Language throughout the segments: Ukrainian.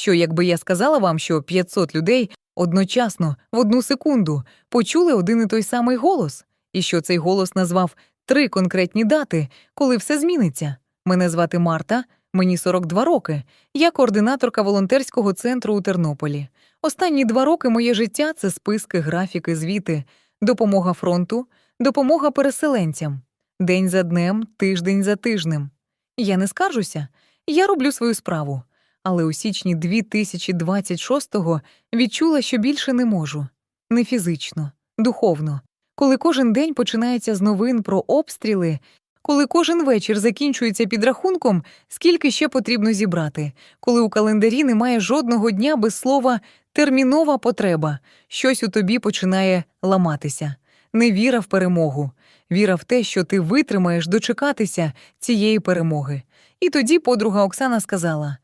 Що, якби я сказала вам, що 500 людей одночасно в одну секунду почули один і той самий голос, і що цей голос назвав три конкретні дати, коли все зміниться. Мене звати Марта, мені 42 роки. Я координаторка волонтерського центру у Тернополі. Останні два роки моє життя це списки, графіки, звіти, допомога фронту, допомога переселенцям, день за днем, тиждень за тижнем. Я не скаржуся, я роблю свою справу. Але у січні 2026-го відчула, що більше не можу не фізично, духовно. Коли кожен день починається з новин про обстріли, коли кожен вечір закінчується підрахунком, скільки ще потрібно зібрати, коли у календарі немає жодного дня без слова термінова потреба, щось у тобі починає ламатися. Не віра в перемогу, віра в те, що ти витримаєш дочекатися цієї перемоги. І тоді подруга Оксана сказала: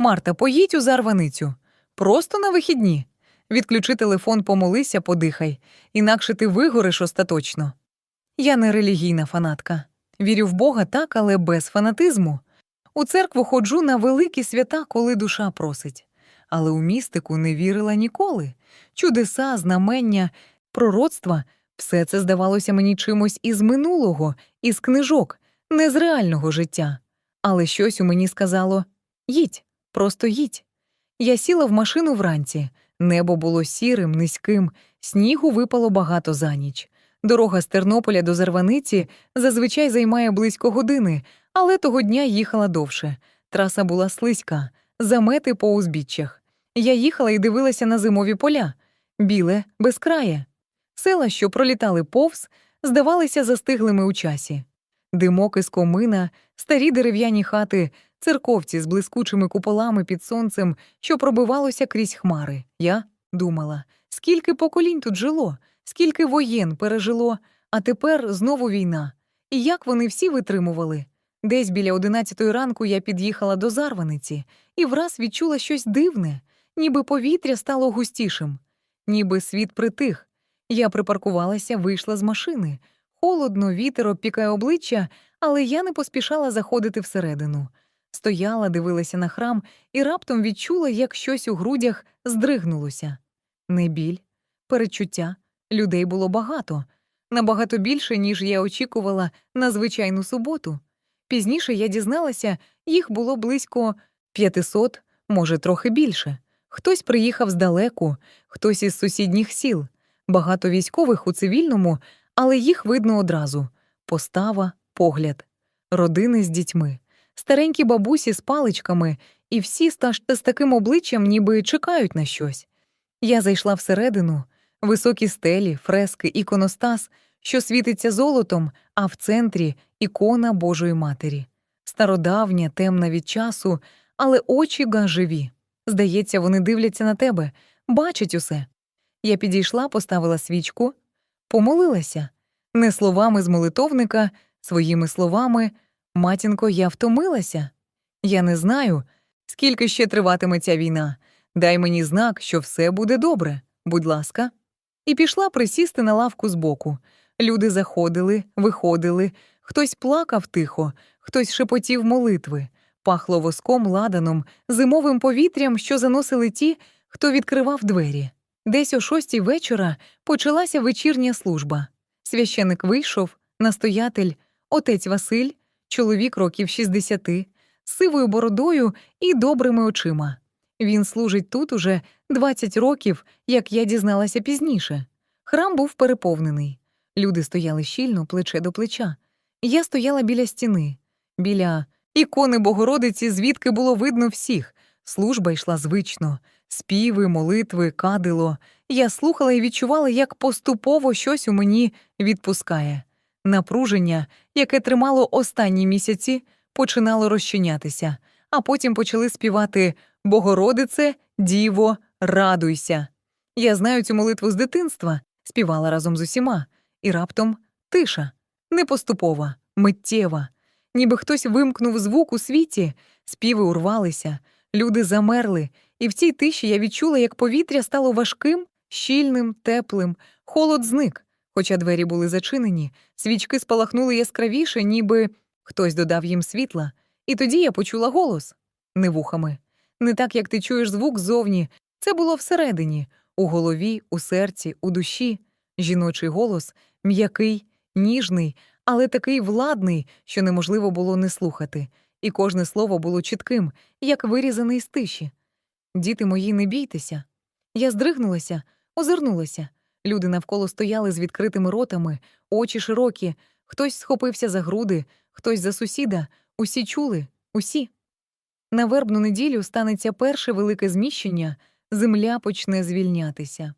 Марта, поїдь у зарваницю, просто на вихідні. Відключи телефон, помолися, подихай, інакше ти вигориш остаточно. Я не релігійна фанатка. Вірю в Бога так, але без фанатизму. У церкву ходжу на великі свята, коли душа просить. Але у містику не вірила ніколи. Чудеса, знамення, пророцтва все це здавалося мені чимось із минулого, із книжок, не з реального життя. Але щось у мені сказало їдь, просто їдь. Я сіла в машину вранці. Небо було сірим, низьким, снігу випало багато за ніч. Дорога з Тернополя до Зарваниці зазвичай займає близько години, але того дня їхала довше. Траса була слизька, замети по узбіччях. Я їхала і дивилася на зимові поля біле, безкрає. Села, що пролітали повз, здавалися застиглими у часі. Димок із комина, старі дерев'яні хати, церковці з блискучими куполами під сонцем, що пробивалося крізь хмари. Я думала, скільки поколінь тут жило, скільки воєн пережило, а тепер знову війна. І як вони всі витримували? Десь біля одинадцятої ранку я під'їхала до Зарваниці і враз відчула щось дивне, ніби повітря стало густішим, ніби світ притих. Я припаркувалася, вийшла з машини. Холодно, вітер обпікає обличчя, але я не поспішала заходити всередину. Стояла, дивилася на храм і раптом відчула, як щось у грудях здригнулося. Не біль, перечуття, людей було багато, набагато більше, ніж я очікувала на звичайну суботу. Пізніше я дізналася, їх було близько 500, може, трохи більше. Хтось приїхав здалеку, хтось із сусідніх сіл, багато військових у цивільному, але їх видно одразу постава, погляд, родини з дітьми, старенькі бабусі з паличками, і всі з таким обличчям ніби чекають на щось. Я зайшла всередину, високі стелі, фрески, іконостас, що світиться золотом, а в центрі ікона Божої Матері. Стародавня, темна від часу, але очі га живі. Здається, вони дивляться на тебе, бачать усе. Я підійшла, поставила свічку, помолилася не словами з молитовника, своїми словами Матінко, я втомилася. Я не знаю, скільки ще триватиме ця війна. Дай мені знак, що все буде добре, будь ласка. І пішла присісти на лавку збоку. Люди заходили, виходили, хтось плакав тихо, хтось шепотів молитви, пахло воском, ладаном, зимовим повітрям, що заносили ті, хто відкривав двері. Десь о шостій вечора почалася вечірня служба. Священик вийшов, настоятель, отець Василь, чоловік років 60, з сивою бородою і добрими очима. Він служить тут уже 20 років, як я дізналася пізніше. Храм був переповнений. Люди стояли щільно, плече до плеча. Я стояла біля стіни, біля ікони Богородиці, звідки було видно всіх. Служба йшла звично, співи, молитви, кадило. Я слухала і відчувала, як поступово щось у мені відпускає. Напруження, яке тримало останні місяці, починало розчинятися, а потім почали співати Богородице, Діво, радуйся. Я знаю цю молитву з дитинства, співала разом з усіма, і раптом тиша, непоступова, миттєва. Ніби хтось вимкнув звук у світі, співи урвалися, люди замерли, і в цій тиші я відчула, як повітря стало важким, щільним, теплим, холод зник. Хоча двері були зачинені, свічки спалахнули яскравіше, ніби хтось додав їм світла, і тоді я почула голос не вухами, Не так, як ти чуєш звук ззовні. Це було всередині, у голові, у серці, у душі. Жіночий голос м'який, ніжний, але такий владний, що неможливо було не слухати, і кожне слово було чітким, як вирізаний з тиші. Діти мої, не бійтеся. Я здригнулася, озирнулася. Люди навколо стояли з відкритими ротами, очі широкі, хтось схопився за груди, хтось за сусіда, усі чули, усі. На вербну неділю станеться перше велике зміщення, земля почне звільнятися.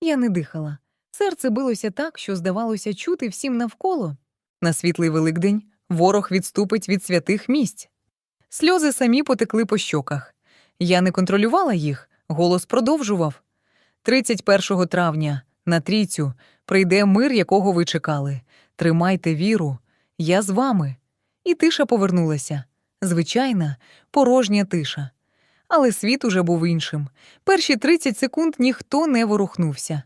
Я не дихала. Серце билося так, що здавалося чути всім навколо. На світлий Великдень ворог відступить від святих місць. Сльози самі потекли по щоках. Я не контролювала їх, голос продовжував. 31 травня на трійцю прийде мир, якого ви чекали. Тримайте віру, я з вами. І тиша повернулася. Звичайна, порожня тиша. Але світ уже був іншим. Перші 30 секунд ніхто не ворухнувся.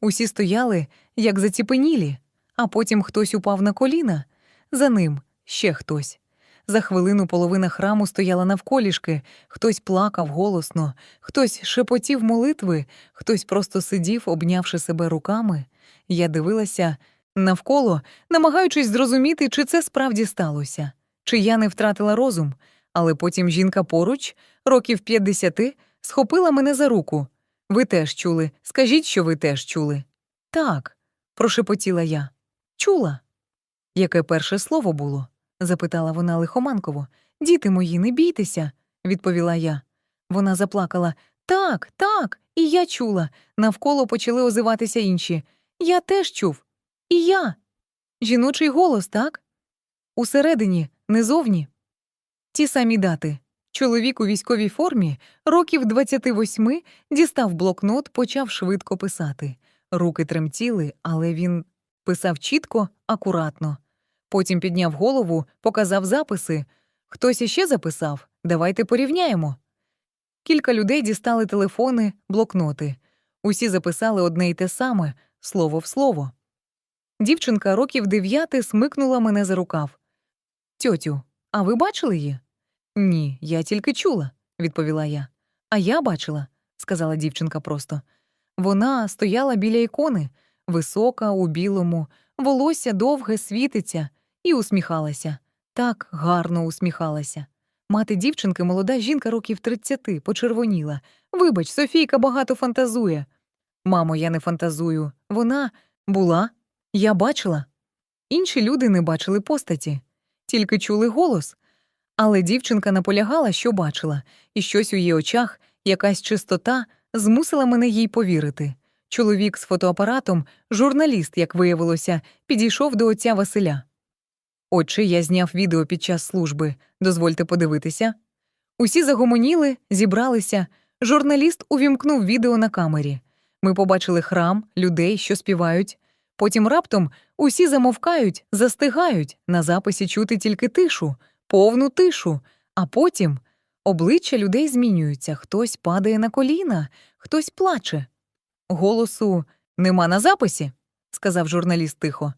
Усі стояли, як заціпенілі, а потім хтось упав на коліна, за ним ще хтось. За хвилину половина храму стояла навколішки, хтось плакав голосно, хтось шепотів молитви, хтось просто сидів, обнявши себе руками. Я дивилася навколо, намагаючись зрозуміти, чи це справді сталося, чи я не втратила розум, але потім жінка поруч, років 50, схопила мене за руку. Ви теж чули, скажіть, що ви теж чули. Так, прошепотіла я. Чула. Яке перше слово було? Запитала вона лихоманково. Діти мої, не бійтеся, відповіла я. Вона заплакала Так, так, і я чула. Навколо почали озиватися інші. Я теж чув. І я. Жіночий голос, так? Усередині, не зовні. Ті самі дати. Чоловік у військовій формі, років 28, дістав блокнот, почав швидко писати. Руки тремтіли, але він писав чітко, акуратно. Потім підняв голову, показав записи. Хтось іще записав, давайте порівняємо. Кілька людей дістали телефони, блокноти. Усі записали одне й те саме слово в слово. Дівчинка років дев'яти смикнула мене за рукав. Тьотю, а ви бачили її? Ні, я тільки чула, відповіла я. А я бачила, сказала дівчинка просто. Вона стояла біля ікони, висока, у білому, волосся довге світиться, і усміхалася. Так гарно усміхалася. Мати дівчинки, молода жінка років тридцяти, почервоніла. Вибач, Софійка багато фантазує. Мамо, я не фантазую. Вона була, я бачила. Інші люди не бачили постаті, тільки чули голос. Але дівчинка наполягала, що бачила, і щось у її очах, якась чистота, змусила мене їй повірити. Чоловік з фотоапаратом, журналіст, як виявилося, підійшов до отця Василя. Отче, я зняв відео під час служби. Дозвольте подивитися. Усі загомоніли, зібралися. Журналіст увімкнув відео на камері. Ми побачили храм, людей, що співають. Потім раптом усі замовкають, застигають, на записі чути тільки тишу, повну тишу, а потім обличчя людей змінюються, хтось падає на коліна, хтось плаче. Голосу нема на записі, сказав журналіст тихо.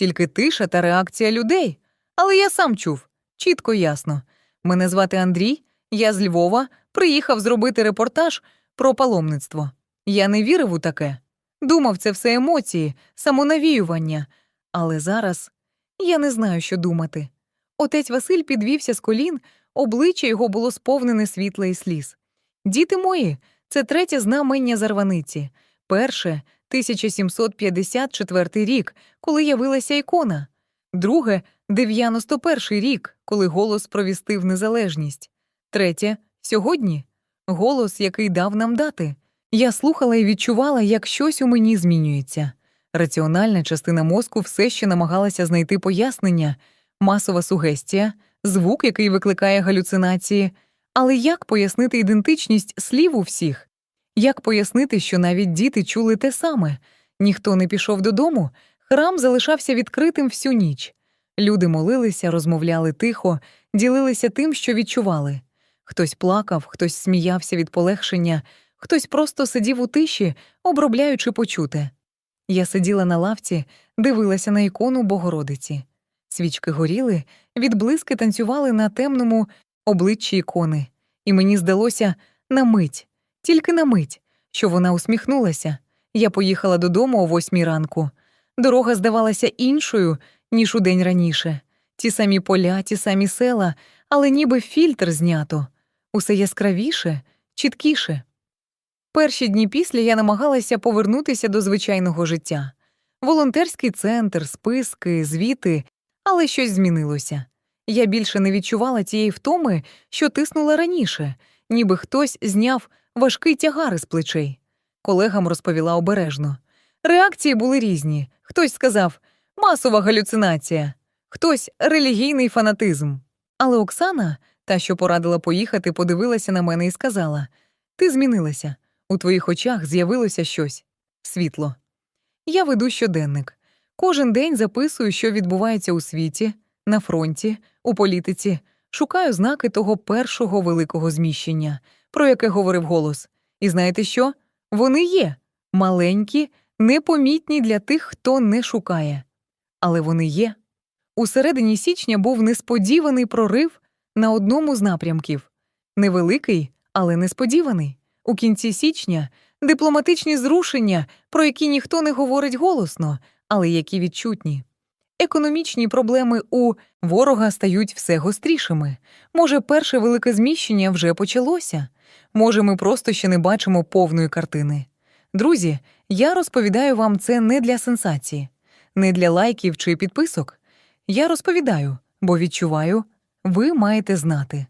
Тільки тиша та реакція людей. Але я сам чув чітко ясно. Мене звати Андрій, я з Львова приїхав зробити репортаж про паломництво. Я не вірив у таке. Думав, це все емоції, самонавіювання. Але зараз я не знаю, що думати. Отець Василь підвівся з колін, обличчя його було сповнене світла і сліз. Діти мої, це третє знамення зарваниці. Перше 1754 рік, коли явилася ікона, друге 91 рік, коли голос провістив незалежність, третє сьогодні голос, який дав нам дати. Я слухала і відчувала, як щось у мені змінюється. Раціональна частина мозку все ще намагалася знайти пояснення, масова сугестія, звук, який викликає галюцинації. Але як пояснити ідентичність слів у всіх? Як пояснити, що навіть діти чули те саме? Ніхто не пішов додому, храм залишався відкритим всю ніч. Люди молилися, розмовляли тихо, ділилися тим, що відчували. Хтось плакав, хтось сміявся від полегшення, хтось просто сидів у тиші, обробляючи почуте. Я сиділа на лавці, дивилася на ікону Богородиці. Свічки горіли, відблиски танцювали на темному обличчі ікони. і мені здалося на мить, тільки на мить, що вона усміхнулася. Я поїхала додому о восьмій ранку. Дорога здавалася іншою, ніж у день раніше. Ті самі поля, ті самі села, але ніби фільтр знято. Усе яскравіше, чіткіше. Перші дні після я намагалася повернутися до звичайного життя. Волонтерський центр, списки, звіти, але щось змінилося. Я більше не відчувала тієї втоми, що тиснула раніше, ніби хтось зняв важкий тягар із плечей. Колегам розповіла обережно. Реакції були різні. Хтось сказав масова галюцинація, хтось релігійний фанатизм. Але Оксана, та, що порадила поїхати, подивилася на мене і сказала: Ти змінилася. У твоїх очах з'явилося щось світло. Я веду щоденник. Кожен день записую, що відбувається у світі, на фронті, у політиці, шукаю знаки того першого великого зміщення, про яке говорив голос. І знаєте що? Вони є маленькі, непомітні для тих, хто не шукає. Але вони є. У середині січня був несподіваний прорив на одному з напрямків. Невеликий, але несподіваний. У кінці січня дипломатичні зрушення, про які ніхто не говорить голосно, але які відчутні. Економічні проблеми у ворога стають все гострішими. Може, перше велике зміщення вже почалося. Може, ми просто ще не бачимо повної картини. Друзі, я розповідаю вам це не для сенсації, не для лайків чи підписок. Я розповідаю, бо відчуваю, ви маєте знати.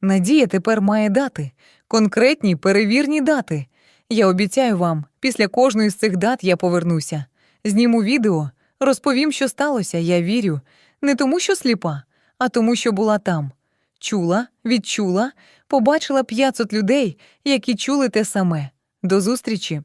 Надія тепер має дати, конкретні перевірні дати. Я обіцяю вам, після кожної з цих дат я повернуся. Зніму відео, розповім, що сталося, я вірю, не тому, що сліпа, а тому, що була там. Чула, відчула, побачила 500 людей, які чули те саме. До зустрічі!